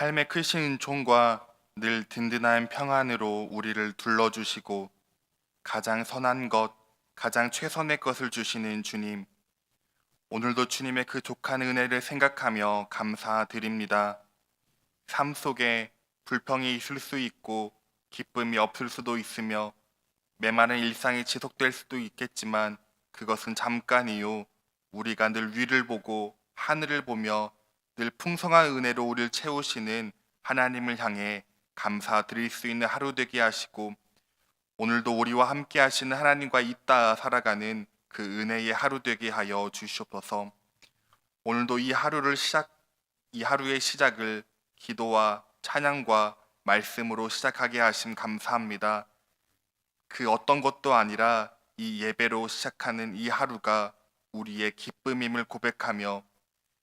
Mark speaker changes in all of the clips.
Speaker 1: 삶의 크신 은총과 늘 든든한 평안으로 우리를 둘러주시고 가장 선한 것, 가장 최선의 것을 주시는 주님. 오늘도 주님의 그 족한 은혜를 생각하며 감사드립니다. 삶 속에 불평이 있을 수 있고 기쁨이 없을 수도 있으며 메마른 일상이 지속될 수도 있겠지만 그것은 잠깐이요. 우리가 늘 위를 보고 하늘을 보며 늘 풍성한 은혜로 우리를 채우시는 하나님을 향해 감사드릴 수 있는 하루 되게 하시고 오늘도 우리와 함께 하시는 하나님과 있다 살아가는 그 은혜의 하루 되게 하여 주시옵소서. 오늘도 이 하루를 시작 이 하루의 시작을 기도와 찬양과 말씀으로 시작하게 하심 감사합니다. 그 어떤 것도 아니라 이 예배로 시작하는 이 하루가 우리의 기쁨임을 고백하며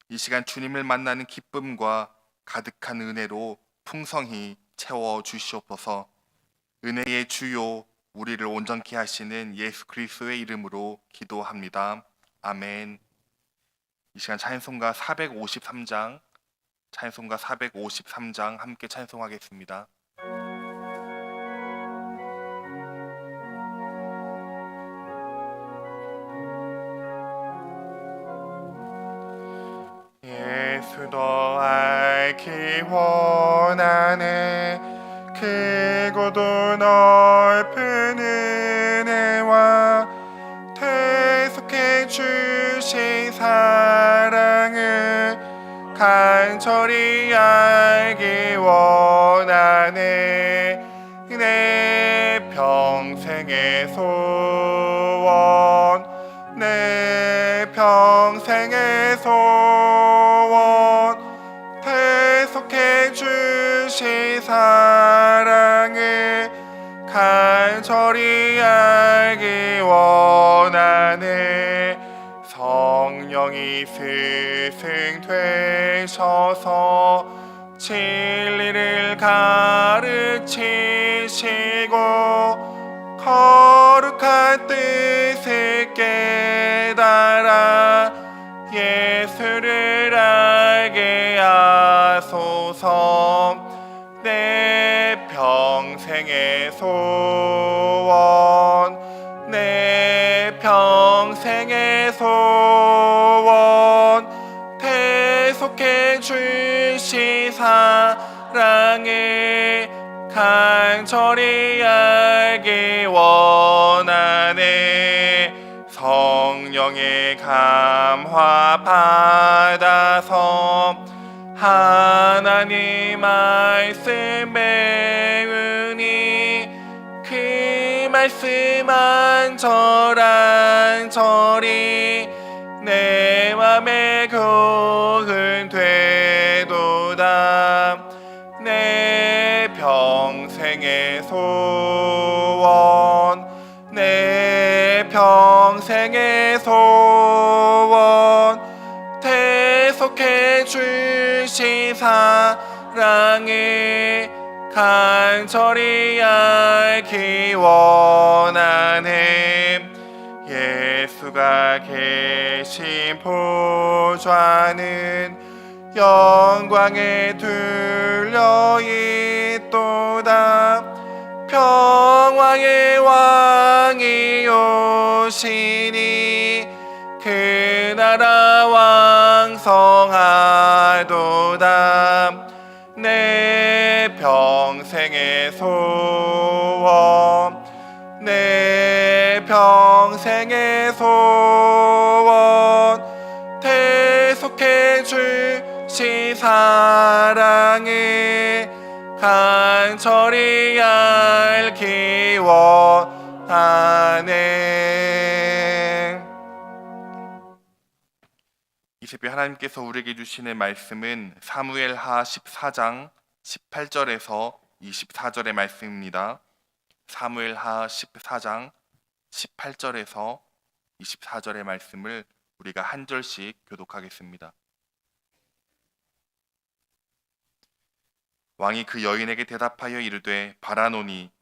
Speaker 1: 이 시간 주님을 만나는 기쁨과 가득한 은혜로 풍성히 채워 주시옵소서. 은혜의 주요 우리를 온전케 하시는 예수 그리스도의 이름으로 기도합니다. 아멘. 이 시간 찬송가 453장 찬송가 453장 함께 찬송하겠습니다. 예수 더 알기 원하네. 크고도 넓은 은혜와 대속해 주신 사랑을 간절히 알기 원하네. 내 평생의 소 원하네. 성령이 스승 되셔서 진리를 가르치시고 거룩한 뜻을 깨달아 예수를 알게 하소서. 내 평생의 소 사랑을 간절히 알기 원하네. 성령의 감화 받아서 하나님 말씀 배우니 그 말씀 한절한절이 생의 소원 대속해 주신 사랑을 간절히 알기 원하네 예수가 계신 보좌는 영광에 둘려 있도다 평화의 왕이 오시니 그 나라 왕성하도다. 내 평생의 소원 내 평생의 소원. 대속해 주신 사랑을 간절히 알기 원하네 이 새벽 하나님께서 우리에게 주시는 말씀은 사무엘하 14장 18절에서 24절의 말씀입니다. 사무엘하 14장 18절에서 24절의 말씀을 우리가 한 절씩 교독하겠습니다. 왕이 그 여인에게 대답하여 이르되 바라노니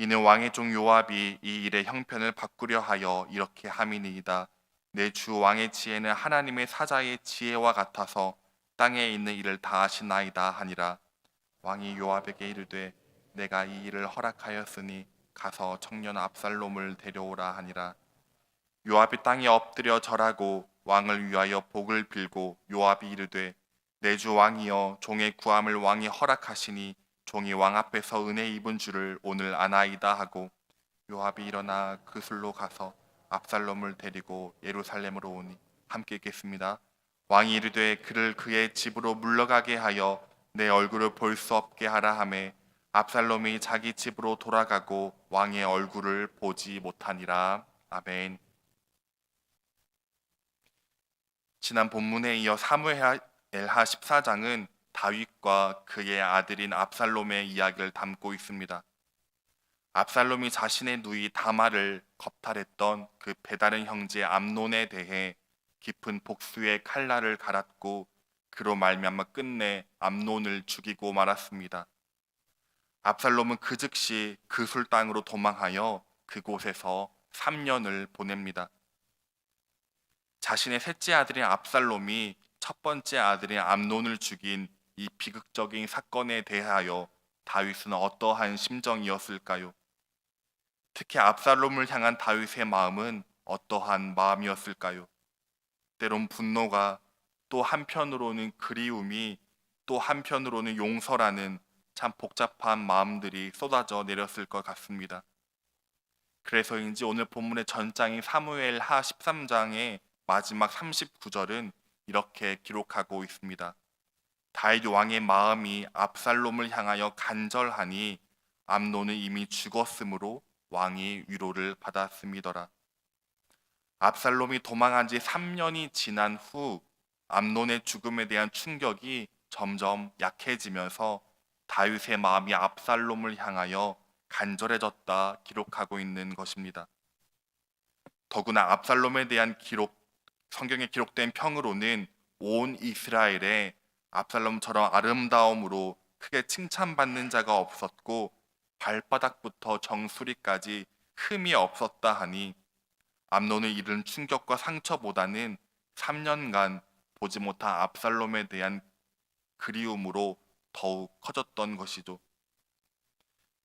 Speaker 1: 이는 왕의 종 요압이 이 일의 형편을 바꾸려 하여 이렇게 함이니이다. 내 주 왕의 지혜는 하나님의 사자의 지혜와 같아서 땅에 있는 일을 다 하시나이다 하니라. 왕이 요압에게 이르되 내가 이 일을 허락하였으니 가서 청년 압살롬을 데려오라 하니라. 요압이 땅에 엎드려 절하고 왕을 위하여 복을 빌고 요압이 이르되 내 주 왕이여 종의 구함을 왕이 허락하시니 종이 왕 앞에서 은혜 입은 줄을 오늘 아나이다 하고 요압이 일어나 그 술로 가서 압살롬을 데리고 예루살렘으로 오니 함께 읽겠습니다. 왕이 이르되 그를 그의 집으로 물러가게 하여 내 얼굴을 볼 수 없게 하라 하매 압살롬이 자기 집으로 돌아가고 왕의 얼굴을 보지 못하니라. 아멘. 지난 본문에 이어 사무엘하 14장은 다윗과 그의 아들인 압살롬의 이야기를 담고 있습니다. 압살롬이 자신의 누이 다말을 겁탈했던 그 배다른 형제 암논에 대해 깊은 복수의 칼날을 갈았고 그로 말미암아 끝내 암논을 죽이고 말았습니다. 압살롬은 그 즉시 그술 땅으로 도망하여 그곳에서 3년을 보냅니다. 자신의 셋째 아들인 압살롬이 첫 번째 아들인 암논을 죽인 이 비극적인 사건에 대하여 다윗은 어떠한 심정이었을까요? 특히 압살롬을 향한 다윗의 마음은 어떠한 마음이었을까요? 때론 분노가 또 한편으로는 그리움이 또 한편으로는 용서라는 참 복잡한 마음들이 쏟아져 내렸을 것 같습니다. 그래서인지 오늘 본문의 전장인 사무엘 하 13장의 마지막 39절은 이렇게 기록하고 있습니다. 다윗 왕의 마음이 압살롬을 향하여 간절하니 암논은 이미 죽었으므로 왕이 위로를 받았음이더라. 압살롬이 도망한 지 3년이 지난 후 암논의 죽음에 대한 충격이 점점 약해지면서 다윗의 마음이 압살롬을 향하여 간절해졌다 기록하고 있는 것입니다. 더구나 압살롬에 대한 기록 성경에 기록된 평으로는 온 이스라엘에 압살롬처럼 아름다움으로 크게 칭찬받는 자가 없었고 발바닥부터 정수리까지 흠이 없었다 하니 암논을 잃은 충격과 상처보다는 3년간 보지 못한 압살롬에 대한 그리움으로 더욱 커졌던 것이죠.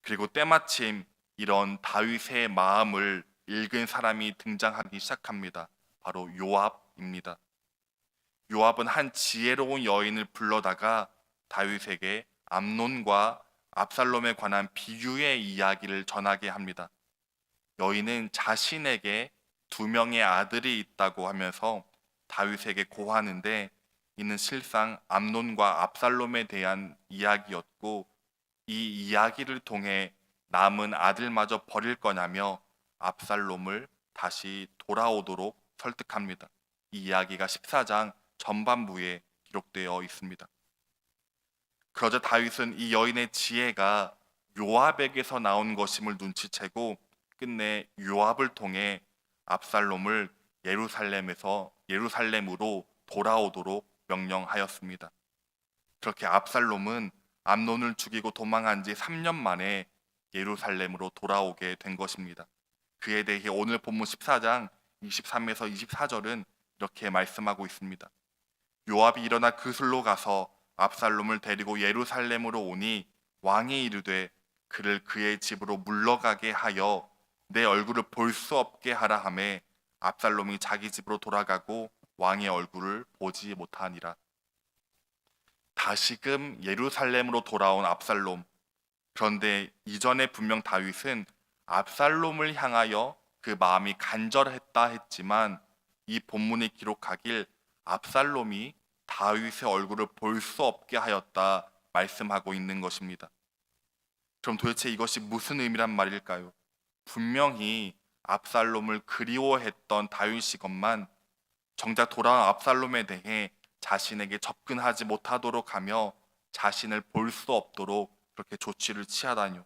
Speaker 1: 그리고 때마침 이런 다윗의 마음을 읽은 사람이 등장하기 시작합니다. 바로 요압입니다. 요압은 한 지혜로운 여인을 불러다가 다윗에게 암논과 압살롬에 관한 비유의 이야기를 전하게 합니다. 여인은 자신에게 두 명의 아들이 있다고 하면서 다윗에게 고하는데 이는 실상 암논과 압살롬에 대한 이야기였고 이 이야기를 통해 남은 아들마저 버릴 거냐며 압살롬을 다시 돌아오도록 설득합니다. 이 이야기가 14장 전반부에 기록되어 있습니다. 그러자 다윗은 이 여인의 지혜가 요압에게서 나온 것임을 눈치채고 끝내 요압을 통해 압살롬을 예루살렘에서 예루살렘으로 돌아오도록 명령하였습니다. 그렇게 압살롬은 암논을 죽이고 도망한 지 3년 만에 예루살렘으로 돌아오게 된 것입니다. 그에 대해 오늘 본문 14장 23에서 24절은 이렇게 말씀하고 있습니다. 요압이 일어나 그 술로 가서 압살롬을 데리고 예루살렘으로 오니 왕이 이르되 그를 그의 집으로 물러가게 하여 내 얼굴을 볼 수 없게 하라 하매 압살롬이 자기 집으로 돌아가고 왕의 얼굴을 보지 못하니라. 다시금 예루살렘으로 돌아온 압살롬. 그런데 이전에 분명 다윗은 압살롬을 향하여 그 마음이 간절했다 했지만 이 본문이 기록하길 압살롬이 다윗의 얼굴을 볼 수 없게 하였다 말씀하고 있는 것입니다. 그럼 도대체 이것이 무슨 의미란 말일까요? 분명히 압살롬을 그리워했던 다윗이건만 정작 돌아온 압살롬에 대해 자신에게 접근하지 못하도록 하며 자신을 볼 수 없도록 그렇게 조치를 취하다니요.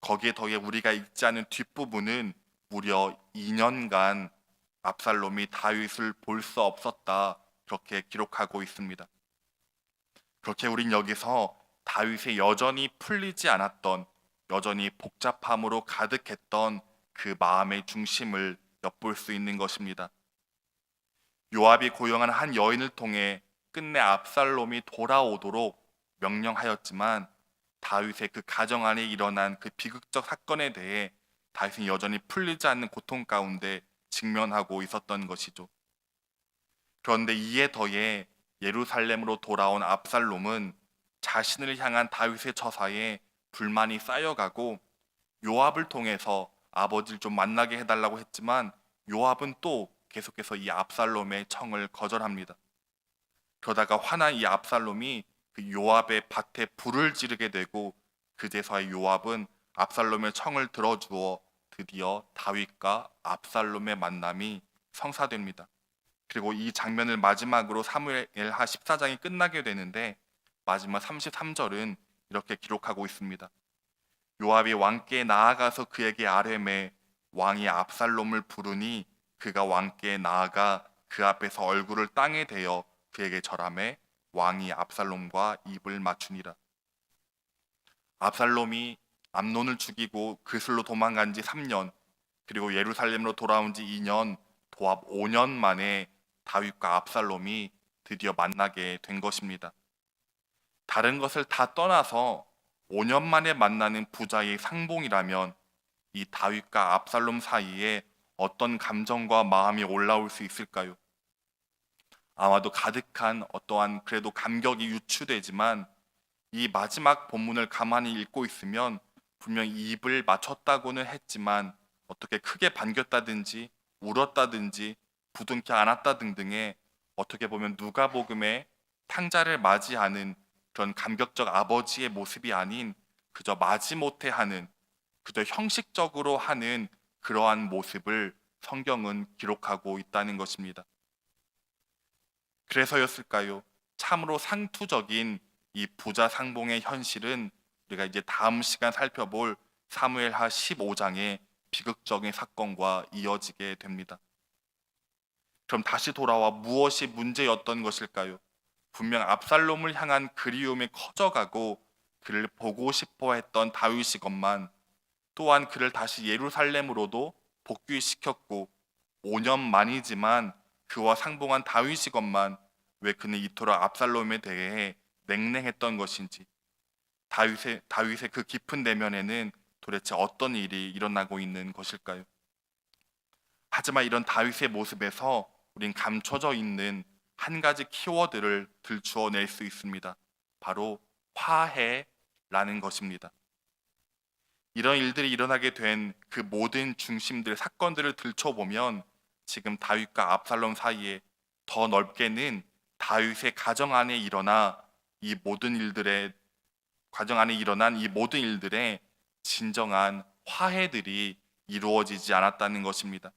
Speaker 1: 거기에 더해 우리가 읽지 않은 뒷부분은 무려 2년간 압살롬이 다윗을 볼 수 없었다 그렇게 기록하고 있습니다. 그렇게 우린 여기서 다윗의 여전히 풀리지 않았던 여전히 복잡함으로 가득했던 그 마음의 중심을 엿볼 수 있는 것입니다. 요압이 고용한 한 여인을 통해 끝내 압살롬이 돌아오도록 명령하였지만 다윗의 그 가정 안에 일어난 그 비극적 사건에 대해 다윗은 여전히 풀리지 않는 고통 가운데 직면하고 있었던 것이죠. 그런데 이에 더해 예루살렘으로 돌아온 압살롬은 자신을 향한 다윗의 처사에 불만이 쌓여가고 요압을 통해서 아버지를 좀 만나게 해달라고 했지만 요압은 또 계속해서 이 압살롬의 청을 거절합니다. 그러다가 화난 이 압살롬이 그 요압의 밭에 불을 지르게 되고 그제서야 요압은 압살롬의 청을 들어주어 드디어 다윗과 압살롬의 만남이 성사됩니다. 그리고 이 장면을 마지막으로 사무엘하 14장이 끝나게 되는데 마지막 33절은 이렇게 기록하고 있습니다. 요압이 왕께 나아가서 그에게 아뢰매 왕이 압살롬을 부르니 그가 왕께 나아가 그 앞에서 얼굴을 땅에 대어 그에게 절함에 왕이 압살롬과 입을 맞추니라. 압살롬이 암논을 죽이고 그슬로 도망간 지 3년 그리고 예루살렘으로 돌아온 지 2년 도합 5년 만에 다윗과 압살롬이 드디어 만나게 된 것입니다. 다른 것을 다 떠나서 5년 만에 만나는 부자의 상봉이라면 이 다윗과 압살롬 사이에 어떤 감정과 마음이 올라올 수 있을까요? 아마도 가득한 어떠한 그래도 감격이 유추되지만 이 마지막 본문을 가만히 읽고 있으면 분명 입을 맞췄다고는 했지만 어떻게 크게 반겼다든지 울었다든지 부둥켜 안았다 등등의 어떻게 보면 누가복음의 탕자를 맞이하는 그런 감격적 아버지의 모습이 아닌 그저 마지못해 하는 그저 형식적으로 하는 그러한 모습을 성경은 기록하고 있다는 것입니다. 그래서였을까요? 참으로 상투적인 이 부자 상봉의 현실은 우리가 이제 다음 시간 살펴볼 사무엘하 15장의 비극적인 사건과 이어지게 됩니다. 그럼 다시 돌아와 무엇이 문제였던 것일까요? 분명 압살롬을 향한 그리움이 커져가고 그를 보고 싶어 했던 다윗이건만 또한 그를 다시 예루살렘으로도 복귀시켰고 5년 만이지만 그와 상봉한 다윗이건만 왜 그는 이토록 압살롬에 대해 냉랭했던 것인지 다윗의 다윗의 그 깊은 내면에는 도대체 어떤 일이 일어나고 있는 것일까요? 하지만 이런 다윗의 모습에서 우린 감춰져 있는 한 가지 키워드를 들추어낼 수 있습니다. 바로 화해라는 것입니다. 이런 일들이 일어나게 된 그 모든 중심들 사건들을 들춰보면 지금 다윗과 압살롬 사이에 더 넓게는 다윗의 가정 안에 일어나 이 모든 일들의 가정 안에 일어난 이 모든 일들의 진정한 화해들이 이루어지지 않았다는 것입니다.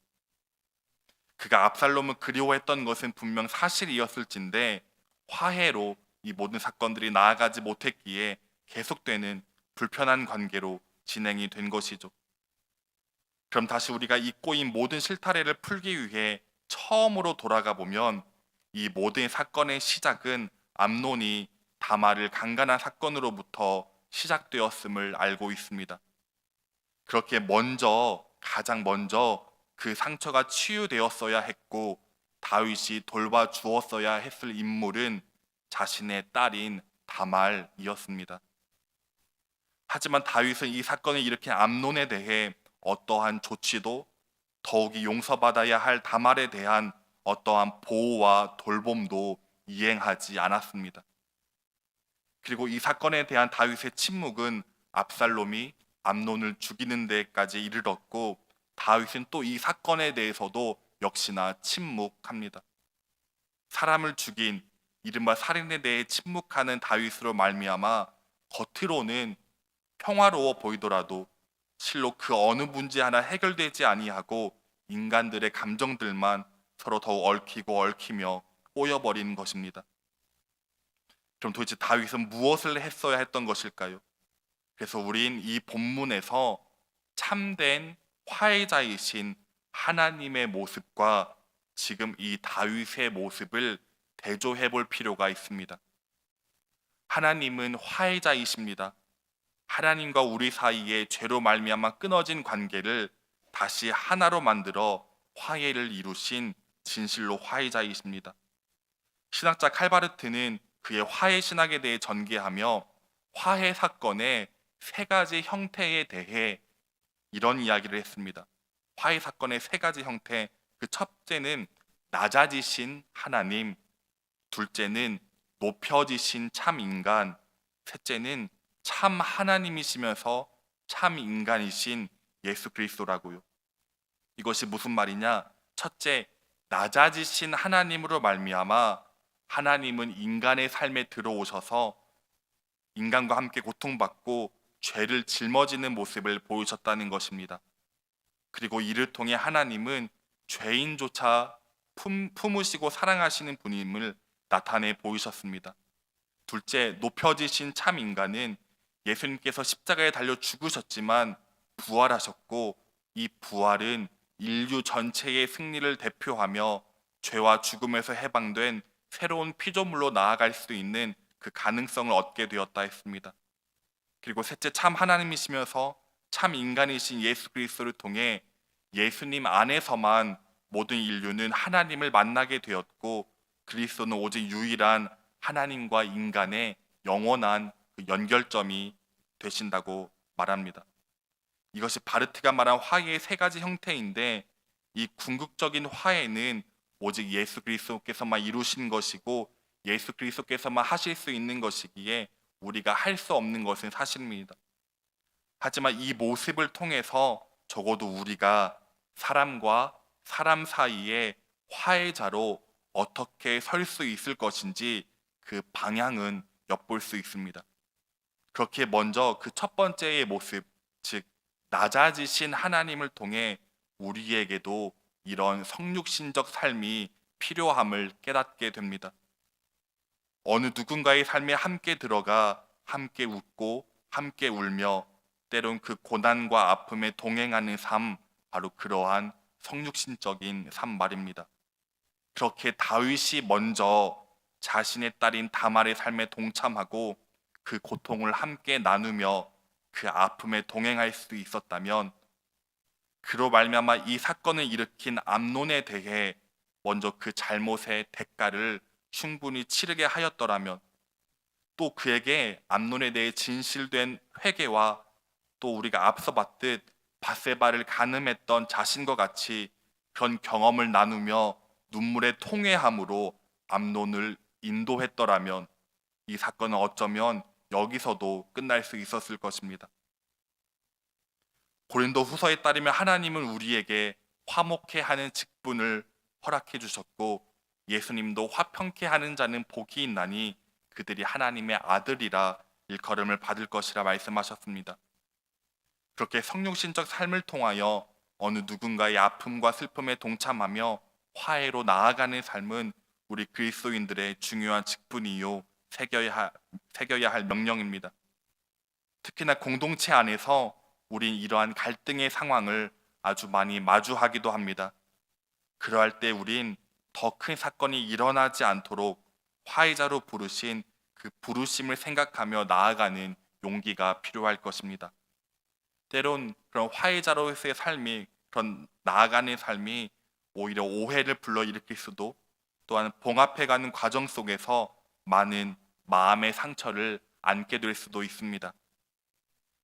Speaker 1: 그가 압살롬을 그리워했던 것은 분명 사실이었을진데 화해로 이 모든 사건들이 나아가지 못했기에 계속되는 불편한 관계로 진행이 된 것이죠. 그럼 다시 우리가 이 꼬인 모든 실타래를 풀기 위해 처음으로 돌아가 보면 이 모든 사건의 시작은 암론이 다마를 강간한 사건으로부터 시작되었음을 알고 있습니다. 그렇게 먼저 가장 먼저 그 상처가 치유되었어야 했고 다윗이 돌봐 주었어야 했을 인물은 자신의 딸인 다말이었습니다. 하지만 다윗은 이 사건을 일으킨 암론에 대해 어떠한 조치도 더욱이 용서받아야 할 다말에 대한 어떠한 보호와 돌봄도 이행하지 않았습니다. 그리고 이 사건에 대한 다윗의 침묵은 압살롬이 암론을 죽이는 데까지 이르렀고 다윗은 또 이 사건에 대해서도 역시나 침묵합니다. 사람을 죽인 이른바 살인에 대해 침묵하는 다윗으로 말미암아 겉으로는 평화로워 보이더라도 실로 그 어느 문제 하나 해결되지 아니하고 인간들의 감정들만 서로 더욱 얽히고 얽히며 꼬여버리는 것입니다. 그럼 도대체 다윗은 무엇을 했어야 했던 것일까요? 그래서 우린 이 본문에서 참된 화해자이신 하나님의 모습과 지금 이 다윗의 모습을 대조해 볼 필요가 있습니다. 하나님은 화해자이십니다. 하나님과 우리 사이에 죄로 말미암아 끊어진 관계를 다시 하나로 만들어 화해를 이루신 진실로 화해자이십니다. 신학자 칼바르트는 그의 화해 신학에 대해 전개하며 화해 사건의 세 가지 형태에 대해 이런 이야기를 했습니다. 화해 사건의 세 가지 형태. 그 첫째는 낮아지신 하나님, 둘째는 높여지신 참 인간, 셋째는 참 하나님이시면서 참 인간이신 예수 그리스도라고요. 이것이 무슨 말이냐? 첫째, 낮아지신 하나님으로 말미암아 하나님은 인간의 삶에 들어오셔서 인간과 함께 고통받고 죄를 짊어지는 모습을 보이셨다는 것입니다. 그리고 이를 통해 하나님은 죄인조차 품, 품으시고 사랑하시는 분임을 나타내 보이셨습니다. 둘째, 높여지신 참 인간은 예수님께서 십자가에 달려 죽으셨지만 부활하셨고 이 부활은 인류 전체의 승리를 대표하며 죄와 죽음에서 해방된 새로운 피조물로 나아갈 수 있는 그 가능성을 얻게 되었다 했습니다. 그리고 셋째 참 하나님이시면서 참 인간이신 예수 그리스도를 통해 예수님 안에서만 모든 인류는 하나님을 만나게 되었고 그리스도는 오직 유일한 하나님과 인간의 영원한 그 연결점이 되신다고 말합니다. 이것이 바르트가 말한 화해의 세 가지 형태인데 이 궁극적인 화해는 오직 예수 그리스도께서만 이루신 것이고 예수 그리스도께서만 하실 수 있는 것이기에 우리가 할 수 없는 것은 사실입니다. 하지만 이 모습을 통해서 적어도 우리가 사람과 사람 사이에 화해자로 어떻게 설 수 있을 것인지 그 방향은 엿볼 수 있습니다. 그렇게 먼저 그 첫 번째의 모습, 즉 낮아지신 하나님을 통해 우리에게도 이런 성육신적 삶이 필요함을 깨닫게 됩니다. 어느 누군가의 삶에 함께 들어가 함께 웃고 함께 울며 때론 그 고난과 아픔에 동행하는 삶 바로 그러한 성육신적인 삶 말입니다. 그렇게 다윗이 먼저 자신의 딸인 다말의 삶에 동참하고 그 고통을 함께 나누며 그 아픔에 동행할 수 있었다면 그로 말미암아 이 사건을 일으킨 암론에 대해 먼저 그 잘못의 대가를 충분히 치르게 하였더라면 또 그에게 암론에 대해 진실된 회개와 또 우리가 앞서 봤듯 바세바를 가늠했던 자신과 같이 그런 경험을 나누며 눈물의 통회함으로 암론을 인도했더라면 이 사건은 어쩌면 여기서도 끝날 수 있었을 것입니다. 고린도 후서에 따르면 하나님은 우리에게 화목해 하는 직분을 허락해 주셨고 예수님도 화평케 하는 자는 복이 있나니 그들이 하나님의 아들이라 일컬음을 받을 것이라 말씀하셨습니다. 그렇게 성육신적 삶을 통하여 어느 누군가의 아픔과 슬픔에 동참하며 화해로 나아가는 삶은 우리 그리스도인들의 중요한 직분이요 새겨야 할, 새겨야 할 명령입니다. 특히나 공동체 안에서 우린 이러한 갈등의 상황을 아주 많이 마주하기도 합니다. 그러할 때 우린 더 큰 사건이 일어나지 않도록 화해자로 부르신 그 부르심을 생각하며 나아가는 용기가 필요할 것입니다. 때론 그런 화해자로서의 삶이 그런 나아가는 삶이 오히려 오해를 불러일으킬 수도 또한 봉합해가는 과정 속에서 많은 마음의 상처를 안게 될 수도 있습니다.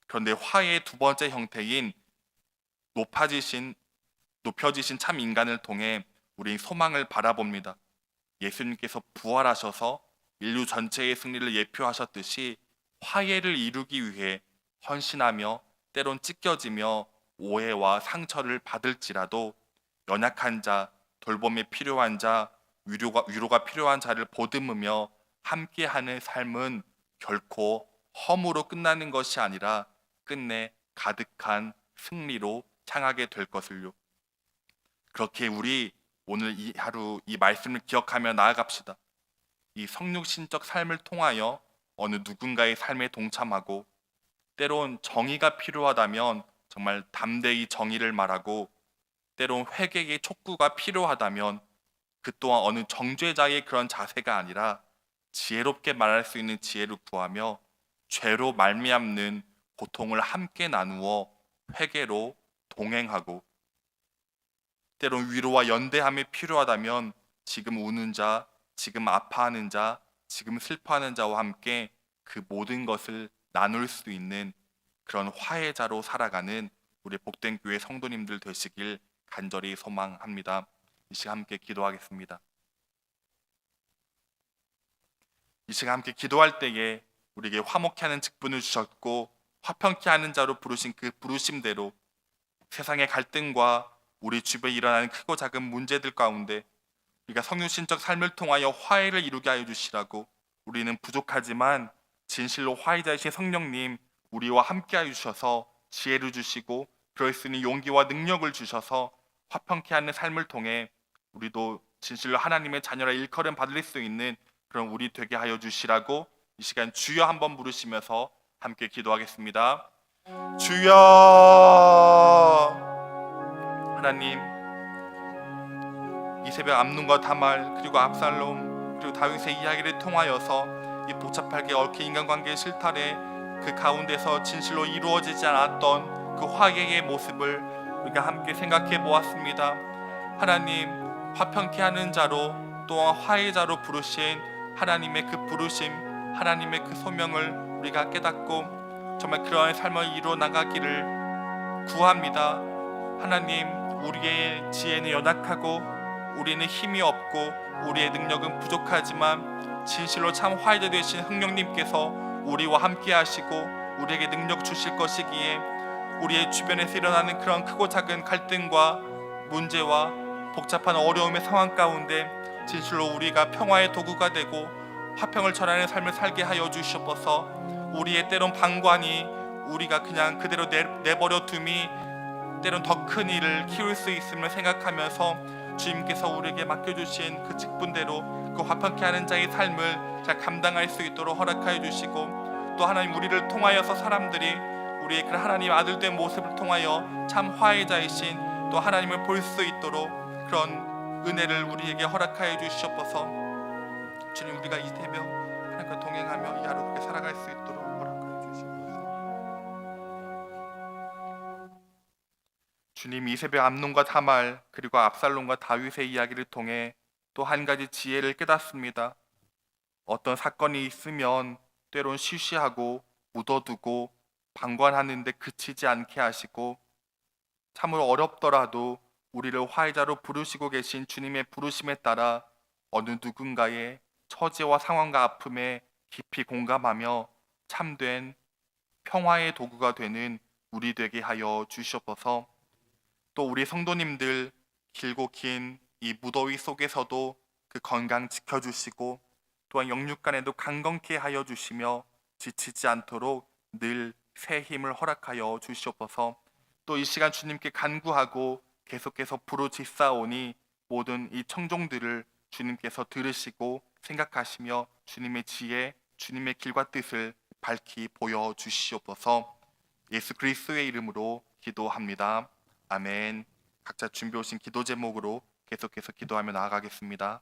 Speaker 1: 그런데 화해의 두 번째 형태인 높아지신 높여지신 참 인간을 통해 우리 소망을 바라봅니다. 예수님께서 부활하셔서 인류 전체의 승리를 예표하셨듯이 화해를 이루기 위해 헌신하며 때론 찢겨지며 오해와 상처를 받을지라도 연약한 자, 돌봄이 필요한 자, 위로가, 위로가 필요한 자를 보듬으며 함께하는 삶은 결코 허무로 끝나는 것이 아니라 끝내 가득한 승리로 향하게 될 것을요. 그렇게 우리 오늘 이 하루 이 말씀을 기억하며 나아갑시다. 이 성육신적 삶을 통하여 어느 누군가의 삶에 동참하고 때론 정의가 필요하다면 정말 담대히 정의를 말하고 때론 회개의 촉구가 필요하다면 그 또한 어느 정죄자의 그런 자세가 아니라 지혜롭게 말할 수 있는 지혜를 구하며 죄로 말미암는 고통을 함께 나누어 회개로 동행하고 때론 위로와 연대함이 필요하다면 지금 우는 자, 지금 아파하는 자, 지금 슬퍼하는 자와 함께 그 모든 것을 나눌 수 있는 그런 화해자로 살아가는 우리 복된 교회 성도님들 되시길 간절히 소망합니다. 이 시간 함께 기도하겠습니다. 이 시간 함께 기도할 때에 우리에게 화목케 하는 직분을 주셨고 화평케 하는 자로 부르신 그 부르심대로 세상의 갈등과 우리 주변에 일어나는 크고 작은 문제들 가운데 우리가 성육신적 삶을 통하여 화해를 이루게 하여 주시라고 우리는 부족하지만 진실로 화해자이신 성령님 우리와 함께 하여 주셔서 지혜를 주시고 그럴 수 있는 용기와 능력을 주셔서 화평케 하는 삶을 통해 우리도 진실로 하나님의 자녀라 일컬음 받을 수 있는 그런 우리 되게 하여 주시라고 이 시간 주여 한번 부르시면서 함께 기도하겠습니다. 주여 하나님 이 새벽 암눈과 다말 그리고 압살롬 그리고 다윗의 이야기를 통하여서 이 복잡하게 얽힌 인간관계의 실타래 그 가운데서 진실로 이루어지지 않았던 그 화해의 모습을 우리가 함께 생각해 보았습니다. 하나님 화평케 하는 자로 또한 화해자로 부르신 하나님의 그 부르심 하나님의 그 소명을 우리가 깨닫고 정말 그러한 삶을 이루어 나가기를 구합니다. 하나님 우리의 지혜는 연약하고 우리는 힘이 없고 우리의 능력은 부족하지만 진실로 참 화해자 되신 성령님께서 우리와 함께 하시고 우리에게 능력 주실 것이기에 우리의 주변에서 일어나는 그런 크고 작은 갈등과 문제와 복잡한 어려움의 상황 가운데 진실로 우리가 평화의 도구가 되고 화평을 전하는 삶을 살게 하여 주시옵소서. 우리의 때론 방관이 우리가 그냥 그대로 내, 내버려 둠이 때론 더 큰 일을 키울 수 있음을 생각하면서 주님께서 우리에게 맡겨주신 그 직분대로 그 화평케 하는 자의 삶을 잘 감당할 수 있도록 허락하여 주시고 또 하나님 우리를 통하여서 사람들이 우리의 그 하나님 아들된 모습을 통하여 참 화해자이신 또 하나님을 볼 수 있도록 그런 은혜를 우리에게 허락하여 주시옵소서. 주님 우리가 이 동행하며 이 하루 그렇게 살아갈 수 있도록 허락하여 주시옵소서 주님 이 새벽 암론과 다말 그리고 압살롬과 다윗의 이야기를 통해 또 한 가지 지혜를 깨닫습니다. 어떤 사건이 있으면 때론 쉬쉬하고 묻어두고 방관하는데 그치지 않게 하시고 참으로 어렵더라도 우리를 화해자로 부르시고 계신 주님의 부르심에 따라 어느 누군가의 처지와 상황과 아픔에 깊이 공감하며 참된 평화의 도구가 되는 우리 되게 하여 주시옵소서. 또 우리 성도님들 길고 긴 이 무더위 속에서도 그 건강 지켜주시고 또한 영육간에도 강건케 하여 주시며 지치지 않도록 늘 새 힘을 허락하여 주시옵소서. 또 이 시간 주님께 간구하고 계속해서 부르짖사오니 모든 이 청종들을 주님께서 들으시고 생각하시며 주님의 지혜, 주님의 길과 뜻을 밝히 보여 주시옵소서. 예수 그리스도의 이름으로 기도합니다. 아멘. 각자 준비 오신 기도 제목으로 계속해서 기도하며 나아가겠습니다.